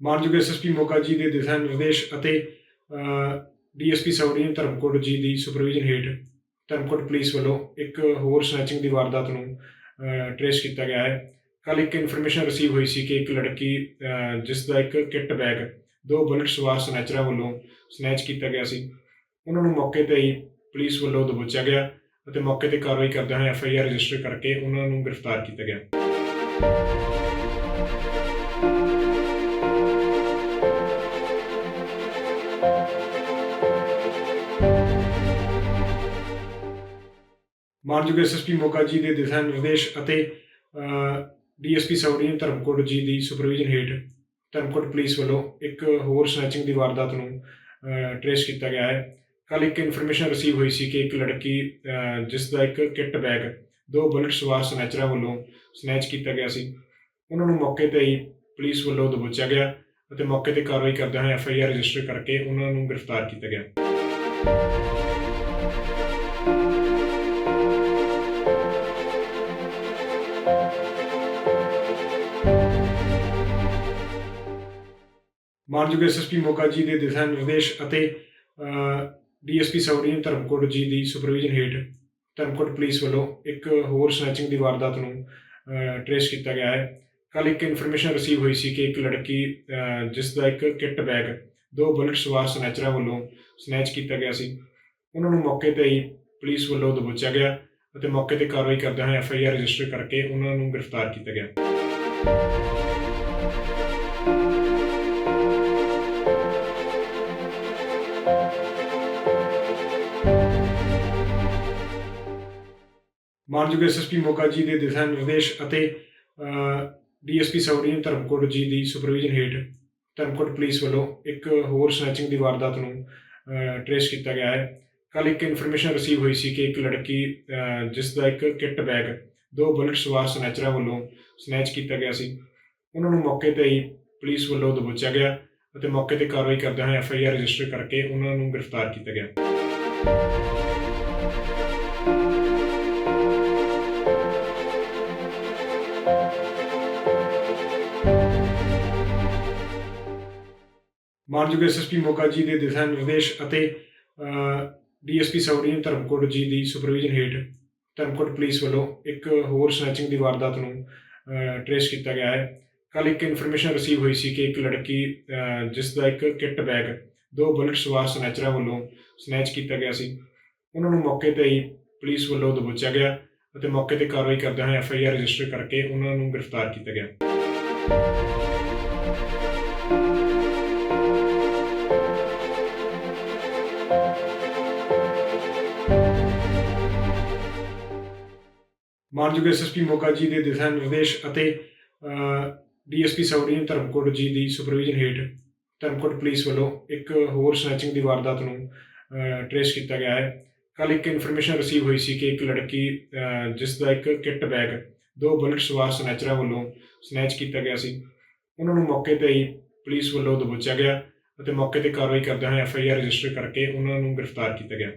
ਮਾਨਯੋਗ ਐਸਐਸਪੀ ਮੋਗਾ ਜੀ ਦੇ ਦਿਸ਼ਾ ਨਿਰਦੇਸ਼ ਅਤੇ ਡੀਐਸਪੀ ਸਬਡੀਨ ਧਰਮਕੋਟ ਜੀ ਦੀ ਸੁਪਰਵਿਜ਼ਨ ਹੇਠ ਧਰਮਕੋਟ ਪੁਲਿਸ ਵੱਲੋਂ ਇੱਕ ਹੋਰ ਸਨੈਚਿੰਗ ਦੀ ਵਾਰਦਾਤ ਨੂੰ ਟਰੇਸ ਕੀਤਾ ਗਿਆ ਹੈ। ਕੱਲ ਇੱਕ ਇਨਫੋਰਮੇਸ਼ਨ ਰਿਸੀਵ ਹੋਈ ਸੀ ਕਿ ਇੱਕ ਲੜਕੀ ਅਹ, ਜਿਸ ਦਾ ਇੱਕ ਕਿੱਟ ਬੈਗ ਦੋ ਬੁਲਟ ਸਵਾਰ ਸਨੈਚਰਾਂ ਵੱਲੋਂ ਸਨੈਚ ਕੀਤਾ ਗਿਆ ਸੀ। ਉਹਨਾਂ ਨੂੰ ਮੌਕੇ ਤੇ ਹੀ ਪੁਲਿਸ ਵੱਲੋਂ ਦਬੋਚਿਆ ਗਿਆ ਅਤੇ ਮੌਕੇ ਤੇ ਕਾਰਵਾਈ ਕਰਦਿਆਂ ਹੋਏ ਐਫਆਈਆਰ ਰਜਿਸਟਰ ਕਰਕੇ ਉਹਨਾਂ ਨੂੰ ਗ੍ਰਿਫਤਾਰ ਕੀਤਾ ਗਿਆ। ਮਾਨਯੋਗ ਐਸਐਸਪੀ ਮੋਗਾ ਜੀ ਦੇ ਦਿਸ਼ਾ ਨਿਰਦੇਸ਼ ਅਤੇ ਡੀਐਸਪੀ ਸਬਡੀਨ ਧਰਮਕੋਟ ਜੀ ਦੀ ਸੁਪਰਵਿਜ਼ਨ ਹੇਠ ਧਰਮਕੋਟ ਪੁਲਿਸ ਵੱਲੋਂ ਇੱਕ ਹੋਰ ਸਨੈਚਿੰਗ ਦੀ ਵਾਰਦਾਤ ਨੂੰ ਟਰੇਸ ਕੀਤਾ ਗਿਆ ਹੈ। ਕੱਲ ਇੱਕ ਇਨਫੋਰਮੇਸ਼ਨ ਰਿਸੀਵ ਹੋਈ ਸੀ ਕਿ ਇੱਕ ਲੜਕੀ ਜਿਸ ਦਾ ਇੱਕ ਕਿੱਟ ਬੈਗ ਦੋ ਬੁਲਟ ਸਵਾਰ ਸਨੈਚਰਾਂ ਵੱਲੋਂ ਸਨੈਚ ਕੀਤਾ ਗਿਆ ਸੀ। ਉਹਨਾਂ ਨੂੰ ਮੌਕੇ ਤੇ ਹੀ ਪੁਲਿਸ ਵੱਲੋਂ ਦਬੋਚਿਆ ਗਿਆ ਅਤੇ ਮੌਕੇ ਤੇ ਕਾਰਵਾਈ ਕਰਦਿਆਂ ਹੋਏ ਆਰ ਰਜਿਸਟਰ ਕਰਕੇ ਉਹਨਾਂ ਨੂੰ ਗ੍ਰਿਫਤਾਰ ਕੀਤਾ ਗਿਆ। ਮਾਨਯੋਗ ਐਸਐਸਪੀ ਮੋਗਾ ਜੀ ਦੇ ਦਿਸ਼ਾ ਨਿਰਦੇਸ਼ ਅਤੇ ਡੀਐਸਪੀ ਸਬਡੀਨ ਧਰਮਕੋਟ ਜੀ ਦੀ ਸੁਪਰਵਿਜ਼ਨ ਹੇਠ ਧਰਮਕੋਟ ਪੁਲਿਸ ਵੱਲੋਂ ਇੱਕ ਹੋਰ ਸਨੈਚਿੰਗ ਦੀ ਵਾਰਦਾਤ ਨੂੰ ਟਰੇਸ ਕੀਤਾ ਗਿਆ ਹੈ। ਕੱਲ ਇੱਕ ਇਨਫੋਰਮੇਸ਼ਨ ਰਿਸੀਵ ਹੋਈ ਸੀ ਕਿ ਇੱਕ ਲੜਕੀ ਜਿਸ ਦਾ ਇੱਕ ਕਿੱਟ ਬੈਗ ਦੋ ਬੁਲਟ ਸਵਾਰ ਸਨੈਚਰਾਂ ਵੱਲੋਂ ਸਨੈਚ ਕੀਤਾ ਗਿਆ ਸੀ। ਉਹਨਾਂ ਨੂੰ ਮੌਕੇ ਤੇ ਹੀ ਪੁਲਿਸ ਵੱਲੋਂ ਦਬੋਚਿਆ ਗਿਆ ਅਤੇ ਮੌਕੇ ਤੇ ਕਾਰਵਾਈ ਕਰਦਿਆਂ ਹੋਏ ਆਰ ਰਜਿਸਟਰ ਕਰਕੇ ਉਹਨਾਂ ਨੂੰ ਗ੍ਰਿਫਤਾਰ ਕੀਤਾ ਗਿਆ। ਮਾਨਯੋਗ ਐਸਐਸਪੀ ਮੋਗਾ ਜੀ ਦੇ ਦਿਸ਼ਾ ਨਿਰਦੇਸ਼ ਅਤੇ ਡੀਐਸਪੀ ਸਬਡੀਨ ਧਰਮਕੋਟ ਜੀ ਦੀ ਸੁਪਰਵਿਜ਼ਨ ਹੇਠ ਧਰਮਕੋਟ ਪੁਲਿਸ ਵੱਲੋਂ ਇੱਕ ਹੋਰ ਸਨੈਚਿੰਗ ਦੀ ਵਾਰਦਾਤ ਨੂੰ ਟਰੇਸ ਕੀਤਾ ਗਿਆ ਹੈ। ਕੱਲ ਇੱਕ ਇਨਫੋਰਮੇਸ਼ਨ ਰਿਸੀਵ ਹੋਈ ਸੀ ਕਿ ਇੱਕ ਲੜਕੀ ਜਿਸ ਦਾ ਇੱਕ ਕਿੱਟ ਬੈਗ ਦੋ ਬੁਲਟ ਸਵਾਰ ਸਨੈਚਰਾਂ ਵੱਲੋਂ ਸਨੈਚ ਕੀਤਾ ਗਿਆ ਸੀ। ਉਹਨਾਂ ਨੂੰ ਮੌਕੇ ਤੇ ਹੀ ਪੁਲਿਸ ਵੱਲੋਂ ਦਬੋਚਿਆ ਗਿਆ ਅਤੇ ਮੌਕੇ ਤੇ ਕਾਰਵਾਈ ਕਰਦਿਆਂ ਹੋਏ ਆਰ ਰਜਿਸਟਰ ਕਰਕੇ ਉਹਨਾਂ ਨੂੰ ਗ੍ਰਿਫਤਾਰ ਕੀਤਾ ਗਿਆ। ਮਾਨਯੋਗ ਐਸਐਸਪੀ ਮੋਗਾ ਜੀ ਦੇ ਦਿਸ਼ਾ ਨਿਰਦੇਸ਼ ਅਤੇ ਡੀਐਸਪੀ ਸਬਡੀਨ ਧਰਮਕੋਟ ਜੀ ਦੀ ਸੁਪਰਵਿਜ਼ਨ ਹੇਠ ਧਰਮਕੋਟ ਪੁਲਿਸ ਵੱਲੋਂ ਇੱਕ ਹੋਰ ਸਨੈਚਿੰਗ ਦੀ ਵਾਰਦਾਤ ਨੂੰ ਟਰੇਸ ਕੀਤਾ ਗਿਆ ਹੈ। ਕੱਲ ਇੱਕ ਇਨਫੋਰਮੇਸ਼ਨ ਰਿਸੀਵ ਹੋਈ ਸੀ ਕਿ ਇੱਕ ਲੜਕੀ ਜਿਸ ਦਾ ਇੱਕ ਕਿੱਟ ਬੈਗ ਦੋ ਬੁਲਟ ਸਵਾਰ ਸਨੈਚਰਾਂ ਵੱਲੋਂ ਸਨੈਚ ਕੀਤਾ ਗਿਆ ਸੀ। ਉਹਨਾਂ ਨੂੰ ਮੌਕੇ ਤੇ ਹੀ ਪੁਲਿਸ ਵੱਲੋਂ ਦਬੋਚਿਆ ਗਿਆ ਅਤੇ ਮੌਕੇ ਤੇ ਕਾਰਵਾਈ ਕਰਦਿਆਂ ਹੋਏ ਆਰ ਰਜਿਸਟਰ ਕਰਕੇ ਉਹਨਾਂ ਨੂੰ ਗ੍ਰਿਫਤਾਰ ਕੀਤਾ ਗਿਆ। ਮਾਨਯੋਗ ਐਸਐਸਪੀ ਮੋਗਾ ਜੀ ਦੇ ਦਿਸ਼ਾ ਨਿਰਦੇਸ਼ ਅਤੇ ਡੀਐਸਪੀ ਸਬਡੀਨ ਧਰਮਕੋਟ ਜੀ ਦੀ ਸੁਪਰਵਿਜ਼ਨ ਹੇਠ ਧਰਮਕੋਟ ਪੁਲਿਸ ਵੱਲੋਂ ਇੱਕ ਹੋਰ ਸਨੈਚਿੰਗ ਦੀ ਵਾਰਦਾਤ ਨੂੰ ਟਰੇਸ ਕੀਤਾ ਗਿਆ ਹੈ। ਕੱਲ ਇੱਕ ਇਨਫੋਰਮੇਸ਼ਨ ਰਿਸੀਵ ਹੋਈ ਸੀ ਕਿ ਇੱਕ ਲੜਕੀ ਜਿਸ ਦਾ ਇੱਕ ਕਿੱਟ ਬੈਗ ਦੋ ਬੁਲਟ ਸਵਾਰ ਸਨੈਚਰਾਂ ਵੱਲੋਂ ਸਨੈਚ ਕੀਤਾ ਗਿਆ ਸੀ। ਉਹਨਾਂ ਨੂੰ ਮੌਕੇ ਤੇ ਹੀ ਪੁਲਿਸ ਵੱਲੋਂ ਦਬੋਚਿਆ ਗਿਆ ਅਤੇ ਮੌਕੇ ਤੇ ਕਾਰਵਾਈ ਕਰਦਿਆਂ ਹੋਏ ਐਫਆਈਆਰ ਰਜਿਸਟਰ ਕਰਕੇ ਉਹਨਾਂ ਨੂੰ ਗ੍ਰਿਫਤਾਰ ਕੀਤਾ ਗਿਆ।